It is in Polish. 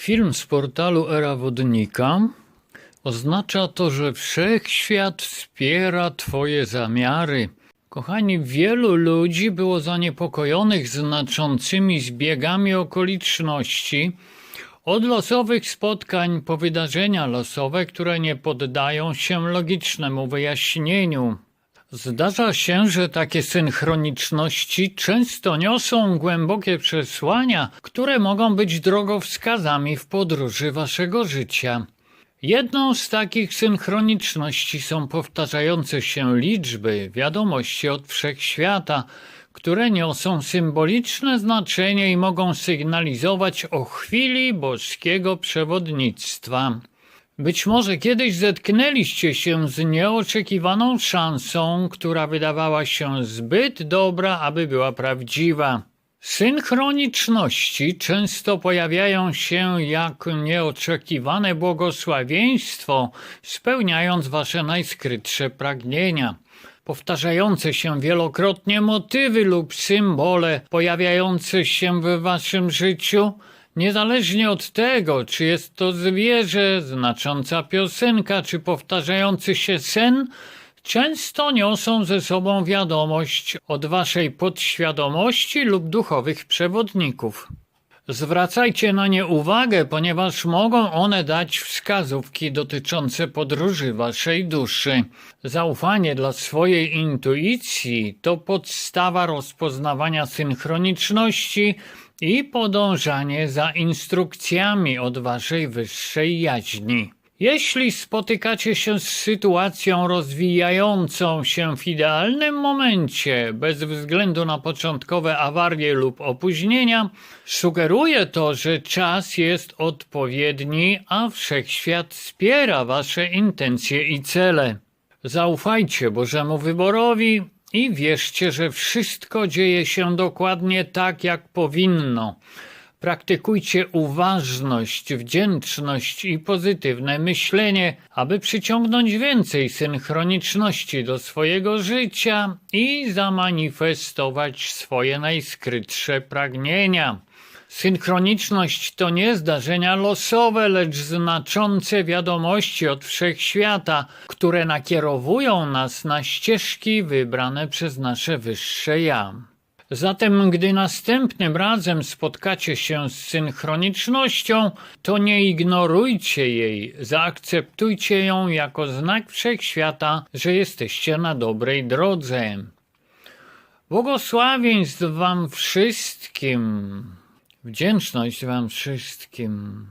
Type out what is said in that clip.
Film z portalu Era Wodnika oznacza to, że wszechświat wspiera Twoje zamiary. Kochani, wielu ludzi było zaniepokojonych znaczącymi zbiegami okoliczności, od losowych spotkań po wydarzenia losowe, które nie poddają się logicznemu wyjaśnieniu. Zdarza się, że takie synchroniczności często niosą głębokie przesłania, które mogą być drogowskazami w podróży waszego życia. Jedną z takich synchroniczności są powtarzające się liczby, wiadomości od wszechświata, które niosą symboliczne znaczenie i mogą sygnalizować o chwili boskiego przewodnictwa. Być może kiedyś zetknęliście się z nieoczekiwaną szansą, która wydawała się zbyt dobra, aby była prawdziwa. Synchroniczności często pojawiają się jak nieoczekiwane błogosławieństwo, spełniając wasze najskrytsze pragnienia. Powtarzające się wielokrotnie motywy lub symbole pojawiające się w waszym życiu Niezależnie od tego, czy jest to zwierzę, znacząca piosenka, czy powtarzający się sen, często niosą ze sobą wiadomość od waszej podświadomości lub duchowych przewodników. Zwracajcie na nie uwagę, ponieważ mogą one dać wskazówki dotyczące podróży waszej duszy. Zaufanie dla swojej intuicji to podstawa rozpoznawania synchroniczności i podążanie za instrukcjami od waszej wyższej jaźni. Jeśli spotykacie się z sytuacją rozwijającą się w idealnym momencie, bez względu na początkowe awarie lub opóźnienia, sugeruje to, że czas jest odpowiedni, a wszechświat wspiera wasze intencje i cele. Zaufajcie Bożemu wyborowi i wierzcie, że wszystko dzieje się dokładnie tak, jak powinno. Praktykujcie uważność, wdzięczność i pozytywne myślenie, aby przyciągnąć więcej synchroniczności do swojego życia i zamanifestować swoje najskrytsze pragnienia. Synchroniczność to nie zdarzenia losowe, lecz znaczące wiadomości od wszechświata, które nakierowują nas na ścieżki wybrane przez nasze wyższe ja. Zatem, gdy następnym razem spotkacie się z synchronicznością, to nie ignorujcie jej, zaakceptujcie ją jako znak wszechświata, że jesteście na dobrej drodze. Błogosławieństw Wam wszystkim. Wdzięczność Wam wszystkim.